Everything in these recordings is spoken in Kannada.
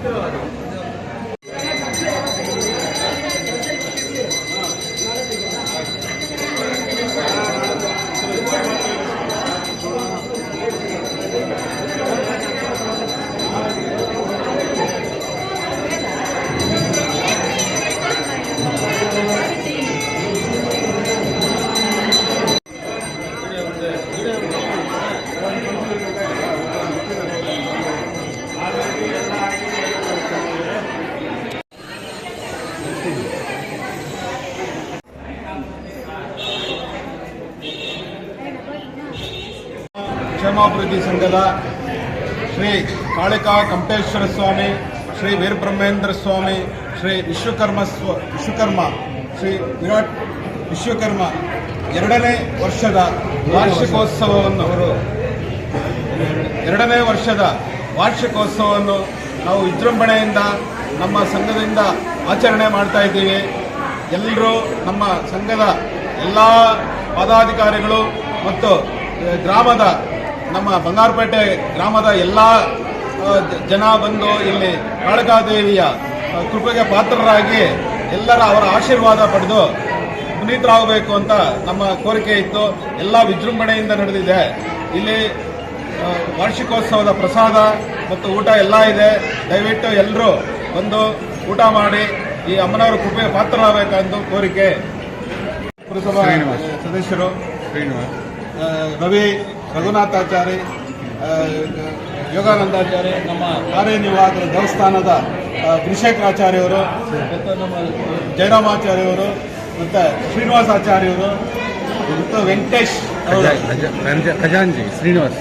Good. ಕ್ಷೇಮಾಭಿವೃದ್ಧಿ ಸಂಘದ ಶ್ರೀ ಕಾಳಿಕಾ ಕಂಪೇಶ್ವರ ಸ್ವಾಮಿ, ಶ್ರೀ ವೀರಬ್ರಹ್ಮೇಂದ್ರ ಸ್ವಾಮಿ, ಶ್ರೀ ವಿಶ್ವಕರ್ಮ ಸ್ವ, ವಿಶ್ವಕರ್ಮ, ಶ್ರೀ ವಿರಾಟ್ ವಿಶ್ವಕರ್ಮ ಎರಡನೇ ವರ್ಷದ ವಾರ್ಷಿಕೋತ್ಸವವನ್ನು ಅವರು ಎರಡನೇ ವರ್ಷದ ವಾರ್ಷಿಕೋತ್ಸವವನ್ನು ನಾವು ವಿಜೃಂಭಣೆಯಿಂದ ನಮ್ಮ ಸಂಘದಿಂದ ಆಚರಣೆ ಮಾಡ್ತಾ ಇದ್ದೀವಿ. ಎಲ್ಲರೂ ನಮ್ಮ ಸಂಘದ ಎಲ್ಲ ಪದಾಧಿಕಾರಿಗಳು ಮತ್ತು ಗ್ರಾಮದ ನಮ್ಮ ಬಂಗಾರಪೇಟೆ ಗ್ರಾಮದ ಎಲ್ಲ ಜನ ಬಂದು ಇಲ್ಲಿ ಕಾಳಕಾದೇವಿಯ ಕೃಪೆಗೆ ಪಾತ್ರರಾಗಿ ಎಲ್ಲರ ಅವರ ಆಶೀರ್ವಾದ ಪಡೆದು ಪುನೀತರಾಗಬೇಕು ಅಂತ ನಮ್ಮ ಕೋರಿಕೆ ಇತ್ತು. ಎಲ್ಲ ವಿಜೃಂಭಣೆಯಿಂದ ನಡೆದಿದೆ. ಇಲ್ಲಿ ವಾರ್ಷಿಕೋತ್ಸವದ ಪ್ರಸಾದ ಮತ್ತು ಊಟ ಎಲ್ಲ ಇದೆ. ದಯವಿಟ್ಟು ಎಲ್ಲರೂ ಬಂದು ಊಟ ಮಾಡಿ ಈ ಅಮ್ಮನವರ ಕೃಪೆಗೆ ಪಾತ್ರರಾಗಬೇಕೆಂದು ಕೋರಿಕೆ. ಪುರಸಭಾ. ಸದಸ್ಯರು ರವಿ ರಘುನಾಥಾಚಾರಿ ಯೋಗಾನಂದಾಚಾರಿ ಯೋಗಾನಂದಾಚಾರ್ಯ ನಮ್ಮ ಕಾರ್ಯನಿರ್ವಾಹಕರ ದೇವಸ್ಥಾನದ ಅಭಿಷೇಕಾಚಾರ್ಯವರು ಮತ್ತು ನಮ್ಮ ಜಯರಾಮಾಚಾರ್ಯವರು ಮತ್ತು ಶ್ರೀನಿವಾಸಾಚಾರ್ಯವರು ಮತ್ತು ವೆಂಕಟೇಶ್ ಖಜಾಂಜಿ ಶ್ರೀನಿವಾಸ್.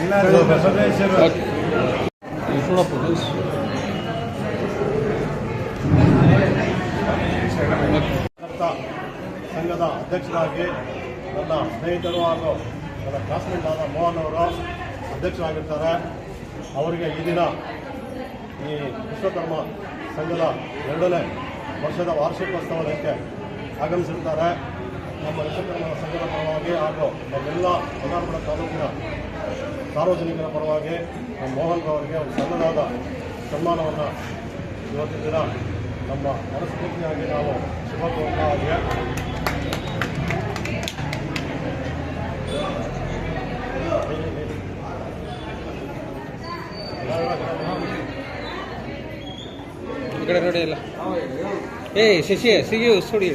ಸಂಘದ ಅಧ್ಯಕ್ಷರಾಗಿ ನನ್ನ ಸ್ನೇಹಿತರು ಹಾಗೂ ನನ್ನ ಕ್ಲಾಸ್ಮೇಟ್ ಆದ ಮೋಹನ್ ಅವರು ಅಧ್ಯಕ್ಷರಾಗಿರ್ತಾರೆ. ಅವರಿಗೆ ಈ ದಿನ ಈ ವಿಶ್ವಕರ್ಮ ಸಂಘದ ಎರಡನೇ ವರ್ಷದ ವಾರ್ಷಿಕೋತ್ಸವಕ್ಕೆ ಆಗಮಿಸಿರ್ತಾರೆ. ನಮ್ಮ ವಿಶ್ವಕರ್ಮ ಸಂಘದ ಪರವಾಗಿ ಹಾಗೂ ನಮ್ಮೆಲ್ಲ ಬಂಗಾರಪುರ ತಾಲೂಕಿನ ಸಾರ್ವಜನಿಕರ ಪರವಾಗಿ ನಮ್ಮ ಮೋಹನ್ ಅವರಿಗೆ ಒಂದು ಸಣ್ಣದಾದ ಸನ್ಮಾನವನ್ನು ಇವತ್ತಿನ ದಿನ ನಮ್ಮ ಮನಸ್ಫೂರ್ತಿಯಾಗಿ ನಾವು ಶುಭ ಕೋರ್ತಾ ಈ ಕಡೆ ನೋಡಿ ಎಲ್ಲ. ಏಯ್ ಶಶಿ ಸಿಗಿ ಸುಡಿ